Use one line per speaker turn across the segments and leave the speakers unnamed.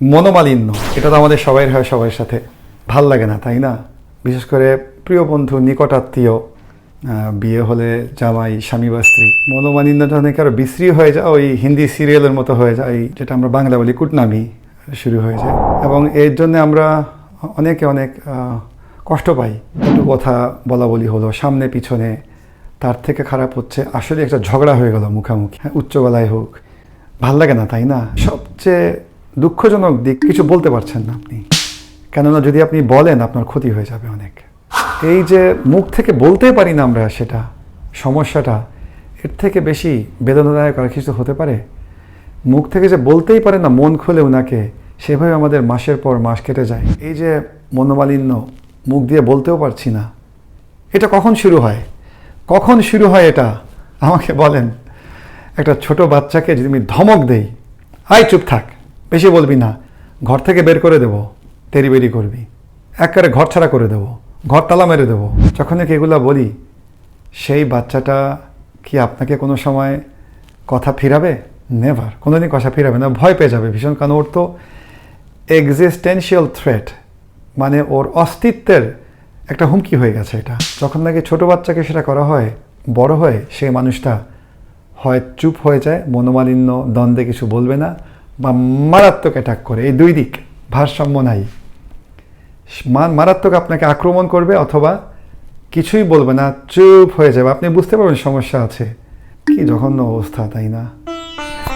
মনোমালিন্য এটা তো আমাদের সবাই হয় সবার সাথে। ভালো লাগে না তাই না? বিশেষ করে প্রিয় বন্ধু নিকটাত্মীয় বিয়ে হলে জামাই স্বামী বা স্ত্রী মনোমালিন্যটা অনেক আরও বিশ্রী হয়ে যায় ওই হিন্দি সিরিয়ালের মতো হয়ে যায় যেটা আমরা বাংলা বলি কুটনামি শুরু হয়ে যায়। এবং এর জন্য আমরা অনেকে অনেক কষ্ট পাই। একটু কথা বলা বলি হলো সামনে পিছনে তার থেকে খারাপ হচ্ছে আসলে একটা ঝগড়া হয়ে গেল মুখামুখি। হ্যাঁ, উচ্চ গলায় হোক ভালো লাগে না তাই না? সবচেয়ে দুঃখজনক দিক কিছু বলতে পারছেন না আপনি। কেননা যদি আপনি বলেন, আপনার ক্ষতি হয়ে যাবে অনেক। এই যে মুখ থেকে বলতেই পারি না আমরা সেটা, সমস্যাটা, এর থেকে বেশি বেদনাদায়ক আর কিছু হতে পারে? মুখ থেকে যে বলতেই পারে না, মন খুলে ওনাকে সেভাবে আমাদের মাসের পর মাস কেটে যায়। এই যে মনোমালিন্য, মুখ দিয়ে বলতেও পারছি না। এটা কখন শুরু হয়? কখন শুরু হয় এটা? আমাকে বলেন। একটা ছোট বাচ্চাকে যদি আমি ধমক দেই, আয় চুপ থাক। বেশি বলবি না। ঘর থেকে বের করে দেবো, তেরি বেরি করবি। একবারে ঘর ছাড়া করে দেবো, ঘর তালা মেরে দেবো। যখন নাকি এগুলা বলি, সেই বাচ্চাটা কি আপনাকে কোনো সময় কথা ফিরাবে? নেভার কোনোদিন কথা ফিরাবে না, ভয় পেয়ে যাবে ভীষণ, কারণ ওর তো এক্সিস্টেন্সিয়াল থ্রেট মানে ওর অস্তিত্বের একটা হুমকি হয়ে গেছে এটা। যখন নাকি ছোট বাচ্চাকে সেটা করা হয়, বড় হয়ে, সেই মানুষটা হয় চুপ হয়ে যায়, মনোমালিন্য, দ্বন্দ্বে কিছু বলবে না। বা মারাত্মক অ্যাটাক করে। এই দুই দিক, ভারসাম্য নাই। মারাত্মক আপনাকে আক্রমণ করবে অথবা কিছুই বলবে না, চুপ হয়ে যাবে। আপনি বুঝতে পারবেন সমস্যা আছে। কি জঘন্য অবস্থা, তাই না?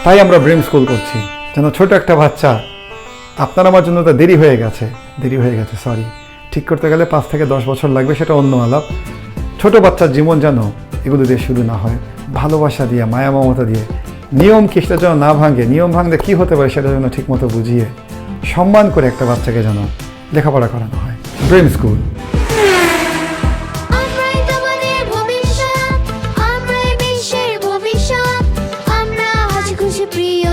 তাই আমরা ব্রেন স্কুল করছি। যেন ছোট একটা বাচ্চা, আপনার আমার জন্য তো দেরি হয়ে গেছে। দেরি হয়ে গেছে সরি ঠিক করতে গেলে পাঁচ থেকে দশ বছর লাগবে, সেটা অন্য আলাপ। ছোট বাচ্চার জীবন যেন এগুলো দিয়ে শুরু না হয়। ভালোবাসা দিয়ে মায়া মমতা দিয়ে। নিয়ম কি সেটা যেন না ভাঙে? নিয়ম ভাঙলে কী হতে পারে সেটা যেন ঠিকমতো বুঝিয়ে সম্মান করে একটা বাচ্চাকে যেন লেখাপড়া করানো হয়। ব্রেম স্কুল
প্রিয়